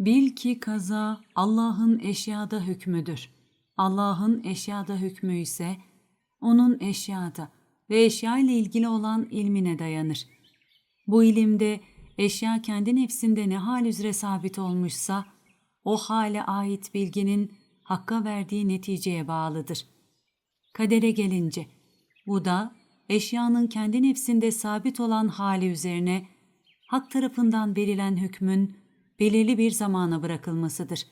Bil ki kaza Allah'ın eşyada hükmüdür. Allah'ın eşyada hükmü ise onun eşyada ve eşya ile ilgili olan ilmine dayanır. Bu ilimde eşya kendi nefsinde ne hal üzere sabit olmuşsa o hale ait bilginin hakka verdiği neticeye bağlıdır. Kadere gelince bu da eşyanın kendi nefsinde sabit olan hali üzerine hak tarafından verilen hükmün belirli bir zamana bırakılmasıdır.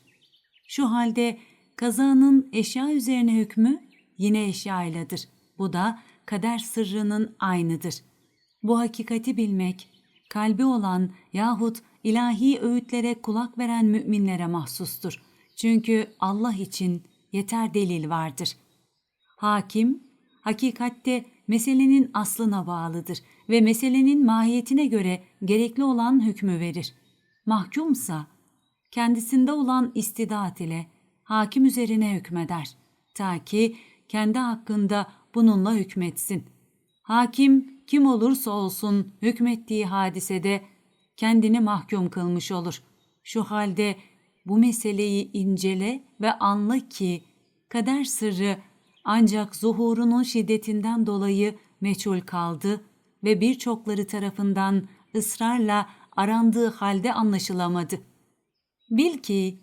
Şu halde kazanın eşya üzerine hükmü yine eşya iledir. Bu da kader sırrının aynıdır. Bu hakikati bilmek, kalbi olan yahut ilahi öğütlere kulak veren müminlere mahsustur. Çünkü Allah için yeter delil vardır. Hakim, hakikatte meselenin aslına bağlıdır ve meselenin mahiyetine göre gerekli olan hükmü verir. Mahkumsa, kendisinde olan istidat ile hakim üzerine hükmeder. Ta ki kendi hakkında bununla hükmetsin. Hakim kim olursa olsun hükmettiği hadisede kendini mahkum kılmış olur. Şu halde bu meseleyi incele ve anla ki kader sırrı ancak zuhurunun şiddetinden dolayı meçhul kaldı ve birçokları tarafından ısrarla arandığı halde anlaşılamadı. Bil ki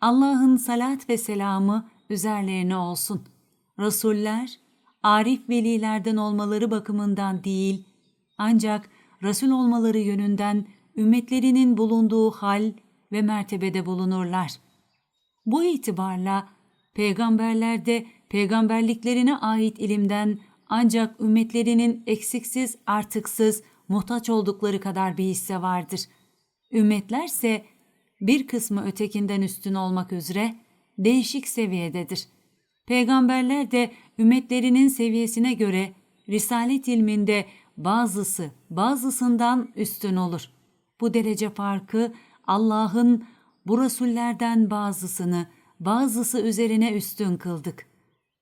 Allah'ın salat ve selamı üzerlerine olsun. Resuller, arif velilerden olmaları bakımından değil, ancak Resul olmaları yönünden ümmetlerinin bulunduğu hal ve mertebede bulunurlar. Bu itibarla peygamberler de peygamberliklerine ait ilimden ancak ümmetlerinin eksiksiz artıksız muhtaç oldukları kadar bir hisse vardır. Ümmetlerse bir kısmı ötekinden üstün olmak üzere değişik seviyededir. Peygamberler de ümmetlerinin seviyesine göre risalet ilminde bazısı bazısından üstün olur. Bu derece farkı Allah'ın bu rasullerden bazısını bazısı üzerine üstün kıldık.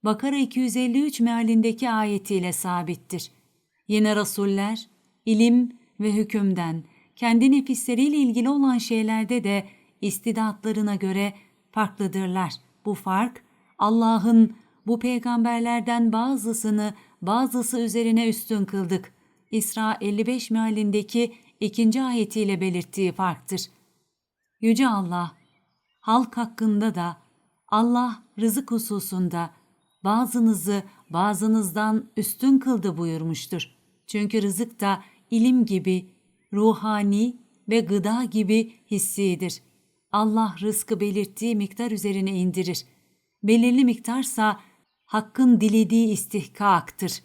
Bakara 253 mealindeki ayetiyle sabittir. Yine rasuller ilim ve hükümden kendi nefisleriyle ilgili olan şeylerde de istidatlarına göre farklıdırlar. Bu fark Allah'ın bu peygamberlerden bazısını bazısı üzerine üstün kıldık. İsra 55 mealindeki ikinci ayetiyle belirttiği farktır. Yüce Allah, halk hakkında da Allah rızık hususunda bazınızı bazınızdan üstün kıldı buyurmuştur. Çünkü rızık da ilim gibi, ruhani ve gıda gibi hissidir. Allah rızkı belirttiği miktar üzerine indirir. Belirli miktarsa hakkın dilediği istihkaktır.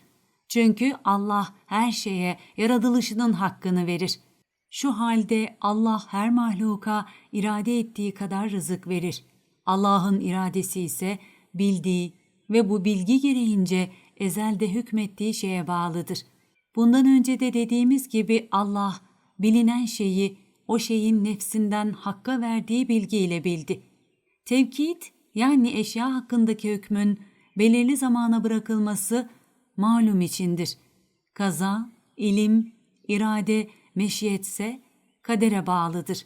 Çünkü Allah her şeye yaratılışının hakkını verir. Şu halde Allah her mahluka irade ettiği kadar rızık verir. Allah'ın iradesi ise bildiği ve bu bilgi gereğince ezelde hükmettiği şeye bağlıdır. Bundan önce de dediğimiz gibi Allah bilinen şeyi o şeyin nefsinden hakka verdiği bilgiyle bildi. Tevkid yani eşya hakkındaki hükmün belirli zamana bırakılması malum içindir. Kaza, ilim, irade, meşiyetse kadere bağlıdır.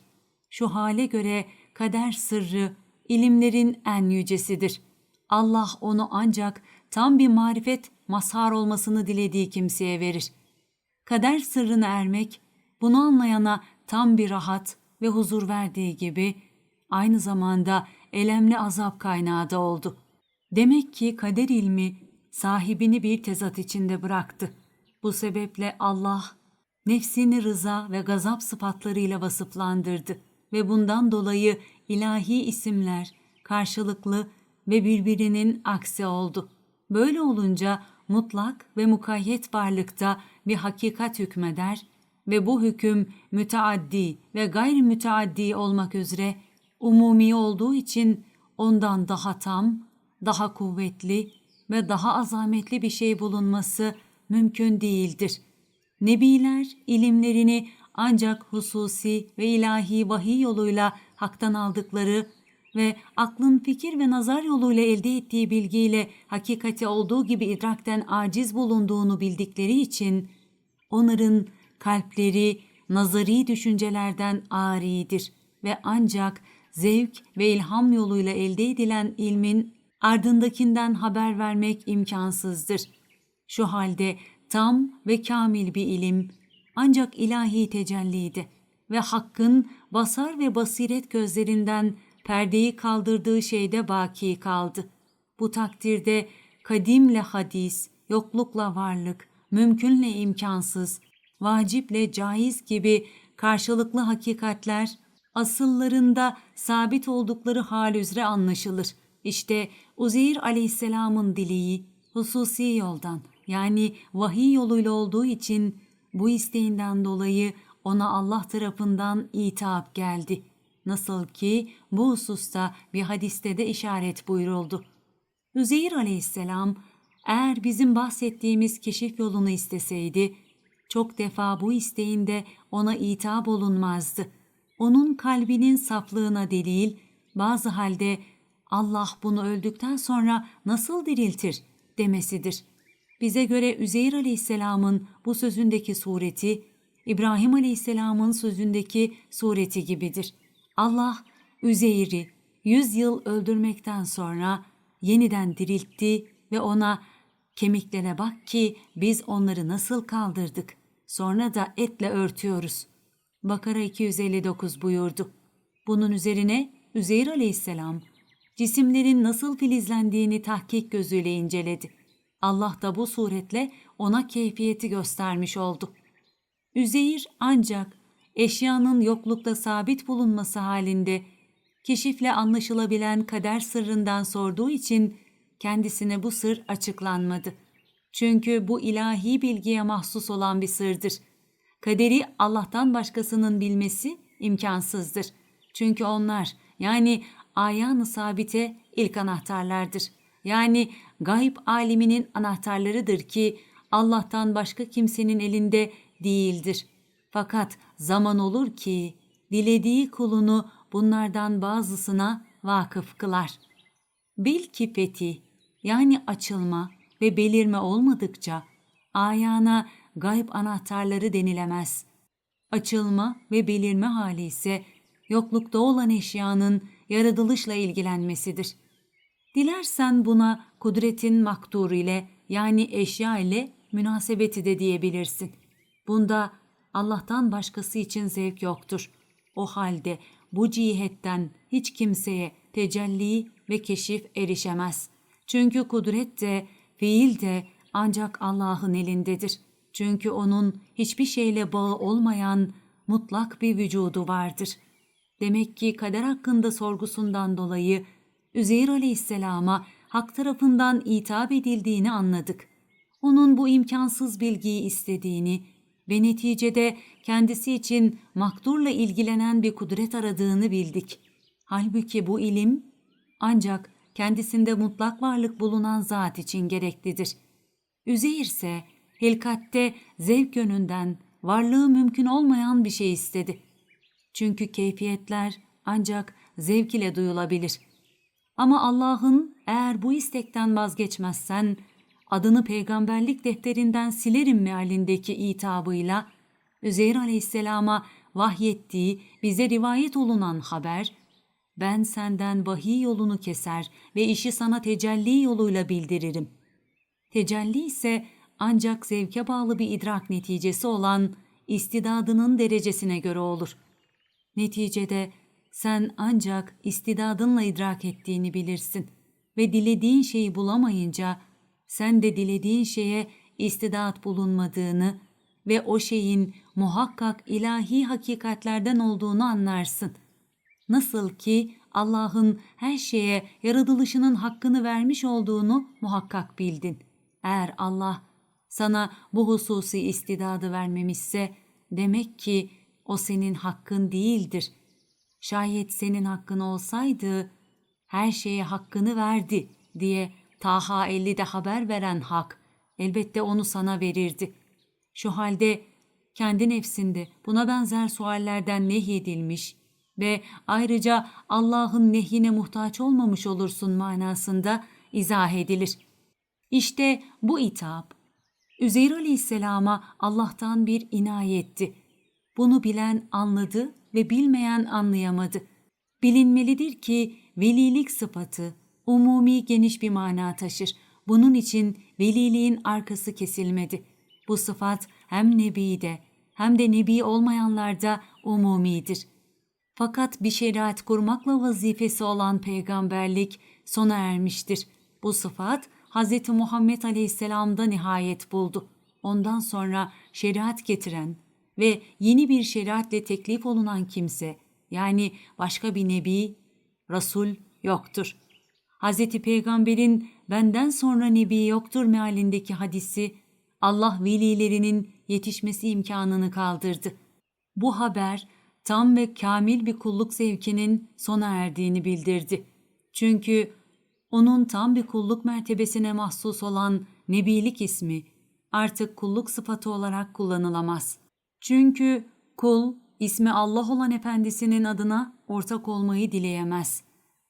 Şu hale göre kader sırrı ilimlerin en yücesidir. Allah onu ancak tam bir marifet mazhar olmasını dilediği kimseye verir. Kader sırrını ermek, bunu anlayana tam bir rahat ve huzur verdiği gibi aynı zamanda elemli azap kaynağı da oldu. Demek ki kader ilmi sahibini bir tezat içinde bıraktı. Bu sebeple Allah nefsini rıza ve gazap sıfatlarıyla vasıflandırdı ve bundan dolayı ilahi isimler karşılıklı ve birbirinin aksi oldu. Böyle olunca mutlak ve mukayyet varlıkta bir hakikat hükmeder ve bu hüküm müteaddi ve gayri müteaddi olmak üzere umumi olduğu için ondan daha tam, daha kuvvetli ve daha azametli bir şey bulunması mümkün değildir. Nebiler ilimlerini ancak hususi ve ilahi vahiy yoluyla haktan aldıkları ve aklın fikir ve nazar yoluyla elde ettiği bilgiyle hakikati olduğu gibi idrakten aciz bulunduğunu bildikleri için onların kalpleri nazari düşüncelerden aridir ve ancak zevk ve ilham yoluyla elde edilen ilmin ardındakinden haber vermek imkansızdır. Şu halde tam ve kamil bir ilim ancak ilahi tecelliydi ve hakkın basar ve basiret gözlerinden perdeyi kaldırdığı şeyde baki kaldı. Bu takdirde kadimle hadis, yoklukla varlık, mümkünle imkansız, vaciple caiz gibi karşılıklı hakikatler asıllarında sabit oldukları hal üzere anlaşılır. İşte Uzeyr aleyhisselamın dileği hususi yoldan yani vahiy yoluyla olduğu için bu isteğinden dolayı ona Allah tarafından itap geldi. Nasıl ki bu hususta bir hadiste de işaret buyuruldu. Üzeyir aleyhisselam eğer bizim bahsettiğimiz keşif yolunu isteseydi, çok defa bu isteğinde ona itap olunmazdı. Onun kalbinin saflığına delil, bazı halde Allah bunu öldükten sonra nasıl diriltir demesidir. Bize göre Üzeyir aleyhisselamın bu sözündeki sureti, İbrahim aleyhisselamın sözündeki sureti gibidir. Allah Üzeyr'i yüz yıl öldürmekten sonra yeniden diriltti ve ona kemiklere bak ki biz onları nasıl kaldırdık. Sonra da etle örtüyoruz. Bakara 259 buyurdu. Bunun üzerine Üzeyr aleyhisselam cisimlerin nasıl filizlendiğini tahkik gözüyle inceledi. Allah da bu suretle ona keyfiyeti göstermiş oldu. Üzeyir ancak eşyanın yoklukta sabit bulunması halinde keşifle anlaşılabilen kader sırrından sorduğu için kendisine bu sır açıklanmadı. Çünkü bu ilahi bilgiye mahsus olan bir sırdır. Kaderi Allah'tan başkasının bilmesi imkansızdır. Çünkü onlar yani ayan-ı sabite ilk anahtarlardır. Yani gayb aliminin anahtarlarıdır ki Allah'tan başka kimsenin elinde değildir. Fakat zaman olur ki dilediği kulunu bunlardan bazısına vakıf kılar. Bil ki fethi yani açılma ve belirme olmadıkça ayana gayb anahtarları denilemez. Açılma ve belirme hali ise yoklukta olan eşyanın yaratılışla ilgilenmesidir. Dilersen buna kudretin maktur ile yani eşya ile münasebeti de diyebilirsin. Bunda Allah'tan başkası için zevk yoktur. O halde bu cihetten hiç kimseye tecelli ve keşif erişemez. Çünkü kudret de, fiil de ancak Allah'ın elindedir. Çünkü onun hiçbir şeyle bağı olmayan mutlak bir vücudu vardır. Demek ki kader hakkında sorgusundan dolayı Üzeyr aleyhisselama hak tarafından itap edildiğini anladık. Onun bu imkansız bilgiyi istediğini ve neticede kendisi için makturla ilgilenen bir kudret aradığını bildik. Halbuki bu ilim ancak kendisinde mutlak varlık bulunan zat için gereklidir. Üzeyir ise hilkatte zevk yönünden varlığı mümkün olmayan bir şey istedi. Çünkü keyfiyetler ancak zevk ile duyulabilir. Ama Allah'ın eğer bu istekten vazgeçmezsen adını peygamberlik defterinden silerim mealindeki itabıyla Üzeyr aleyhisselama vahyettiği bize rivayet olunan haber ben senden vahiy yolunu keser ve işi sana tecelli yoluyla bildiririm. Tecelli ise ancak zevke bağlı bir idrak neticesi olan istidadının derecesine göre olur. Neticede sen ancak istidadınla idrak ettiğini bilirsin ve dilediğin şeyi bulamayınca sen de dilediğin şeye istidat bulunmadığını ve o şeyin muhakkak ilahi hakikatlerden olduğunu anlarsın. Nasıl ki Allah'ın her şeye yaratılışının hakkını vermiş olduğunu muhakkak bildin. Eğer Allah sana bu hususi istidadı vermemişse demek ki o senin hakkın değildir. Şayet senin hakkın olsaydı her şeye hakkını verdi diye Taha 50'de haber veren hak elbette onu sana verirdi. Şu halde kendi nefsinde buna benzer suallerden nehyedilmiş ve ayrıca Allah'ın nehyine muhtaç olmamış olursun manasında izah edilir. İşte bu itap Üzeyr Aleyhisselam'a Allah'tan bir inayetti. Bunu bilen anladı ve bilmeyen anlayamadı. Bilinmelidir ki velilik sıfatı umumi geniş bir mana taşır. Bunun için veliliğin arkası kesilmedi. Bu sıfat hem nebide hem de nebi olmayanlarda umumidir. Fakat bir şeriat kurmakla vazifesi olan peygamberlik sona ermiştir. Bu sıfat Hz. Muhammed Aleyhisselam'da nihayet buldu. Ondan sonra şeriat getiren ve yeni bir şeriatle teklif olunan kimse yani başka bir nebi, Resul yoktur. Hz. Peygamber'in benden sonra nebi yoktur mealindeki hadisi Allah velilerinin yetişmesi imkanını kaldırdı. Bu haber tam ve kamil bir kulluk zevkinin sona erdiğini bildirdi. Çünkü onun tam bir kulluk mertebesine mahsus olan nebilik ismi artık kulluk sıfatı olarak kullanılamaz. Çünkü kul ismi Allah olan efendisinin adına ortak olmayı dileyemez.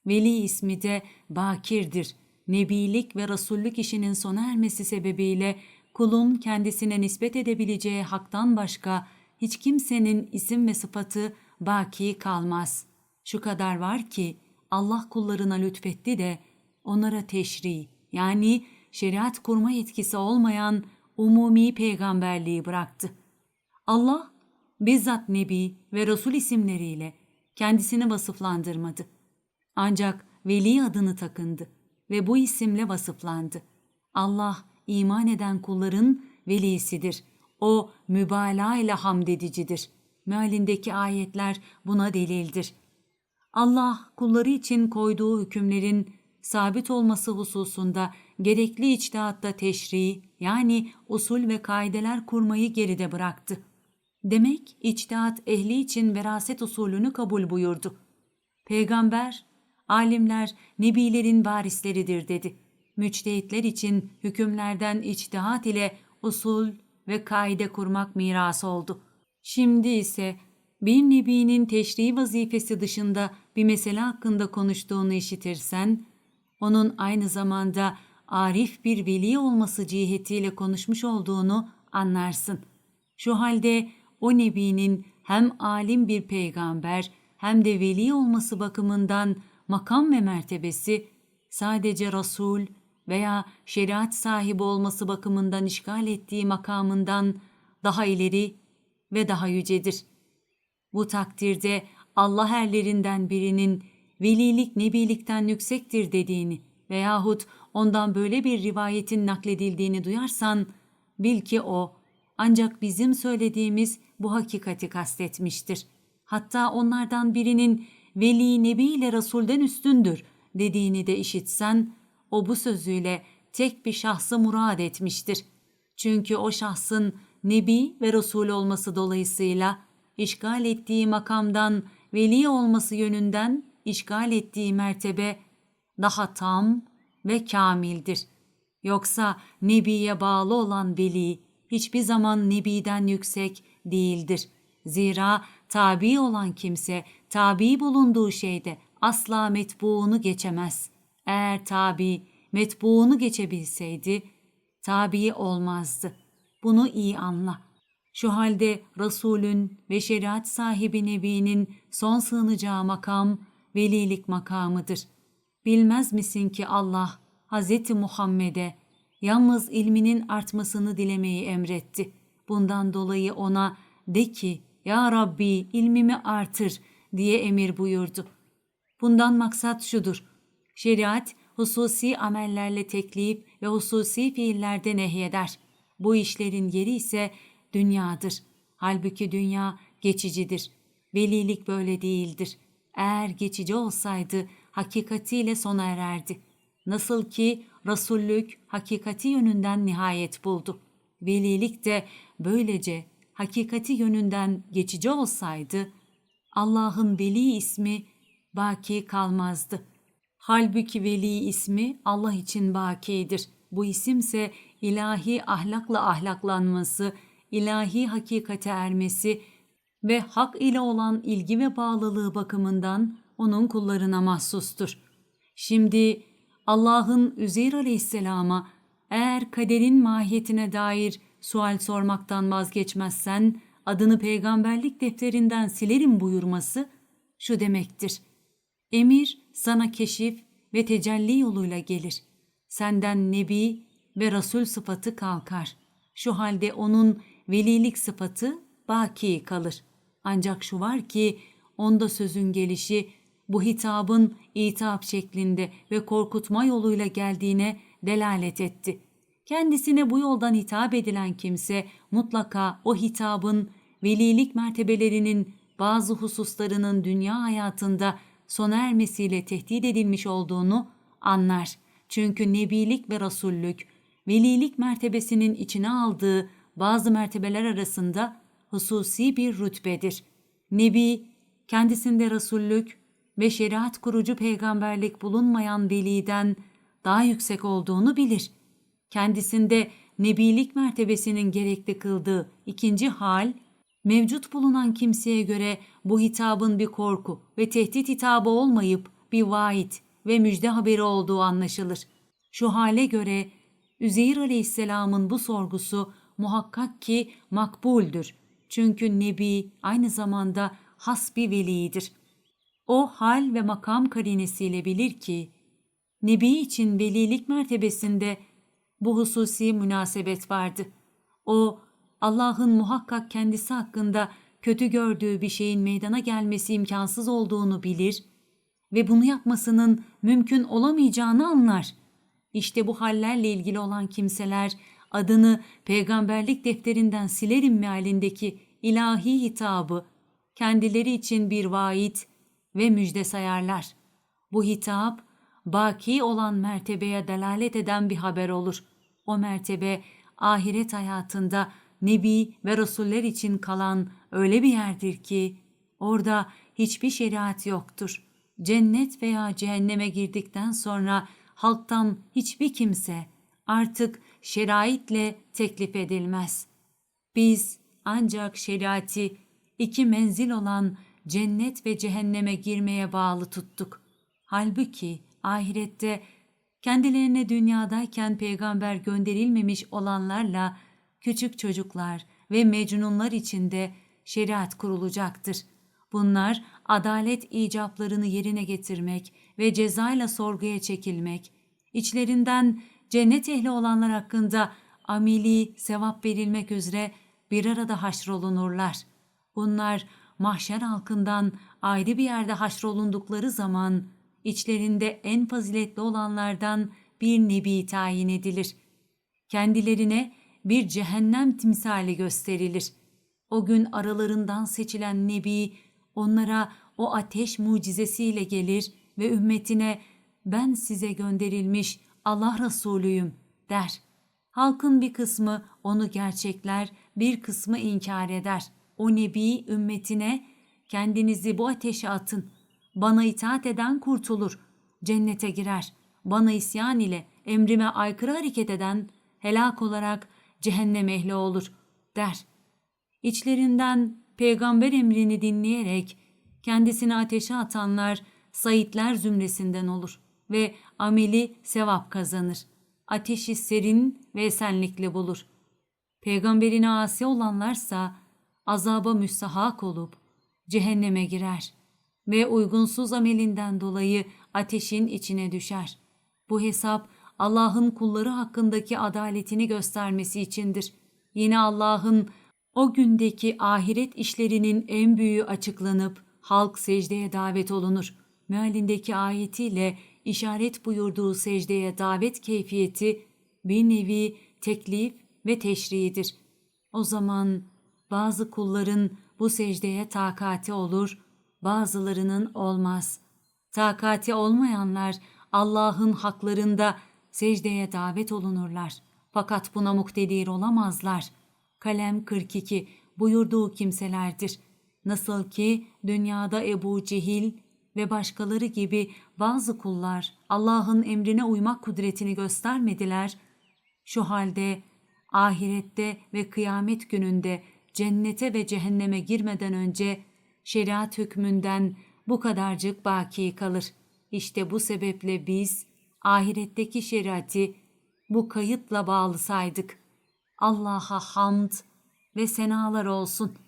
Veli ismi de bakirdir. Nebilik ve rasullük işinin sona ermesi sebebiyle kulun kendisine nispet edebileceği haktan başka hiç kimsenin isim ve sıfatı baki kalmaz. Şu kadar var ki Allah kullarına lütfetti de onlara teşri yani şeriat kurma yetkisi olmayan umumi peygamberliği bıraktı. Allah bizzat Nebi ve Resul isimleriyle kendisini vasıflandırmadı. Ancak Veli adını takındı ve bu isimle vasıflandı. Allah iman eden kulların velisidir. O mübalağa ile hamd edicidir. Mealindeki ayetler buna delildir. Allah kulları için koyduğu hükümlerin sabit olması hususunda gerekli içtihatta teşri yani usul ve kaideler kurmayı geride bıraktı. Demek içtihat ehli için veraset usulünü kabul buyurdu. Peygamber, alimler nebilerin varisleridir dedi. Müçtehitler için hükümlerden içtihat ile usul ve kaide kurmak miras oldu. Şimdi ise bir nebinin teşri vazifesi dışında bir mesele hakkında konuştuğunu işitirsen, onun aynı zamanda arif bir veli olması cihetiyle konuşmuş olduğunu anlarsın. Şu halde o nebinin hem alim bir peygamber hem de veli olması bakımından makam ve mertebesi sadece Resul veya şeriat sahibi olması bakımından işgal ettiği makamından daha ileri ve daha yücedir. Bu takdirde Allah erlerinden birinin velilik nebilikten yüksektir dediğini veyahut ondan böyle bir rivayetin nakledildiğini duyarsan bil ki o ancak bizim söylediğimiz bu hakikati kastetmiştir. Hatta onlardan birinin veli nebi ile Resul'den üstündür dediğini de işitsen o bu sözüyle tek bir şahsı murad etmiştir. Çünkü o şahsın nebi ve Resul olması dolayısıyla işgal ettiği makamdan veli olması yönünden işgal ettiği mertebe daha tam ve kamildir. Yoksa nebiye bağlı olan veli hiçbir zaman nebiden yüksek değildir. Zira tabi olan kimse tabi bulunduğu şeyde asla metbuğunu geçemez. Eğer tabi metbuğunu geçebilseydi tabi olmazdı. Bunu iyi anla. Şu halde Resulün ve şeriat sahibi Nebi'nin son sığınacağı makam velilik makamıdır. Bilmez misin ki Allah Hz. Muhammed'e yalnız ilminin artmasını dilemeyi emretti. Bundan dolayı ona de ki ya Rabbi ilmimi artır diye emir buyurdu. Bundan maksat şudur. Şeriat hususi amellerle teklif ve hususi fiillerde nehyeder. Bu işlerin yeri ise dünyadır. Halbuki dünya geçicidir. Velilik böyle değildir. Eğer geçici olsaydı hakikatiyle sona ererdi. Nasıl ki Rasullük hakikati yönünden nihayet buldu. Velilik de böylece hakikati yönünden geçici olsaydı Allah'ın veli ismi baki kalmazdı. Halbuki veli ismi Allah için bakidir. Bu isimse ilahi ahlakla ahlaklanması, ilahi hakikate ermesi ve hak ile olan ilgi ve bağlılığı bakımından onun kullarına mahsustur. Şimdi Allah'ın Üzeyr Aleyhisselam'a eğer kaderin mahiyetine dair sual sormaktan vazgeçmezsen adını peygamberlik defterinden silerim buyurması şu demektir. Emir sana keşif ve tecelli yoluyla gelir. Senden nebi ve rasul sıfatı kalkar. Şu halde onun velilik sıfatı baki kalır. Ancak şu var ki onda sözün gelişi bu hitabın itap şeklinde ve korkutma yoluyla geldiğine delalet etti. Kendisine bu yoldan hitap edilen kimse mutlaka o hitabın velilik mertebelerinin bazı hususlarının dünya hayatında sona ermesiyle tehdit edilmiş olduğunu anlar. Çünkü nebilik ve rasullük, velilik mertebesinin içine aldığı bazı mertebeler arasında hususi bir rütbedir. Nebi, kendisinde rasullük ve şeriat kurucu peygamberlik bulunmayan veliden daha yüksek olduğunu bilir. Kendisinde nebilik mertebesinin gerekli kıldığı ikinci hal, mevcut bulunan kimseye göre bu hitabın bir korku ve tehdit hitabı olmayıp bir vaid ve müjde haberi olduğu anlaşılır. Şu hale göre Üzeyir Aleyhisselam'ın bu sorgusu muhakkak ki makbuldür. Çünkü Nebi aynı zamanda hasbi velidir. O hal ve makam karinesiyle bilir ki, Nebi için velilik mertebesinde bu hususi münasebet vardı. O, Allah'ın muhakkak kendisi hakkında kötü gördüğü bir şeyin meydana gelmesi imkansız olduğunu bilir ve bunu yapmasının mümkün olamayacağını anlar. İşte bu hallerle ilgili olan kimseler adını peygamberlik defterinden silerim mealindeki ilahi hitabı kendileri için bir vaid ve müjde sayarlar. Bu hitap baki olan mertebeye delalet eden bir haber olur. O mertebe ahiret hayatında nebi ve rasuller için kalan öyle bir yerdir ki orada hiçbir şeriat yoktur. Cennet veya cehenneme girdikten sonra halktan hiçbir kimse artık şeraitle teklif edilmez. Biz ancak şeriati iki menzil olan cennet ve cehenneme girmeye bağlı tuttuk. Halbuki ahirette kendilerine dünyadayken peygamber gönderilmemiş olanlarla küçük çocuklar ve mecnunlar içinde şeriat kurulacaktır. Bunlar adalet icaplarını yerine getirmek ve cezayla sorguya çekilmek, içlerinden cennet ehli olanlar hakkında amili sevap verilmek üzere bir arada haşrolunurlar. Bunlar mahşer halkından ayrı bir yerde haşrolundukları zaman içlerinde en faziletli olanlardan bir nebi tayin edilir. Kendilerine bir cehennem timsali gösterilir. O gün aralarından seçilen nebi onlara o ateş mucizesiyle gelir ve ümmetine ben size gönderilmiş Allah Resulüyüm der. Halkın bir kısmı onu gerçekler, bir kısmı inkar eder. O nebi ümmetine kendinizi bu ateşe atın. Bana itaat eden kurtulur, cennete girer. Bana isyan ile emrime aykırı hareket eden helak olarak cehennem ehli olur der. İçlerinden peygamber emrini dinleyerek kendisini ateşe atanlar sayitler zümresinden olur ve ameli sevap kazanır. Ateşi serin ve esenlikli bulur. Peygamberine asi olanlarsa azaba müstahak olup cehenneme girer ve uygunsuz amelinden dolayı ateşin içine düşer. Bu hesap Allah'ın kulları hakkındaki adaletini göstermesi içindir. Yine Allah'ın o gündeki ahiret işlerinin en büyüğü açıklanıp halk secdeye davet olunur. Mealindeki ayetiyle işaret buyurduğu secdeye davet keyfiyeti bir nevi teklif ve teşriidir. O zaman bazı kulların bu secdeye takati olur, bazılarının olmaz. Takati olmayanlar Allah'ın haklarında secdeye davet olunurlar. Fakat buna muktedir olamazlar. Kalem 42 buyurduğu kimselerdir. Nasıl ki dünyada Ebu Cehil ve başkaları gibi bazı kullar Allah'ın emrine uymak kudretini göstermediler. Şu halde ahirette ve kıyamet gününde cennete ve cehenneme girmeden önce şeriat hükmünden bu kadarcık baki kalır. İşte bu sebeple biz ahiretteki şeriatı bu kayıtla bağlı saydık. Allah'a hamd ve senalar olsun.''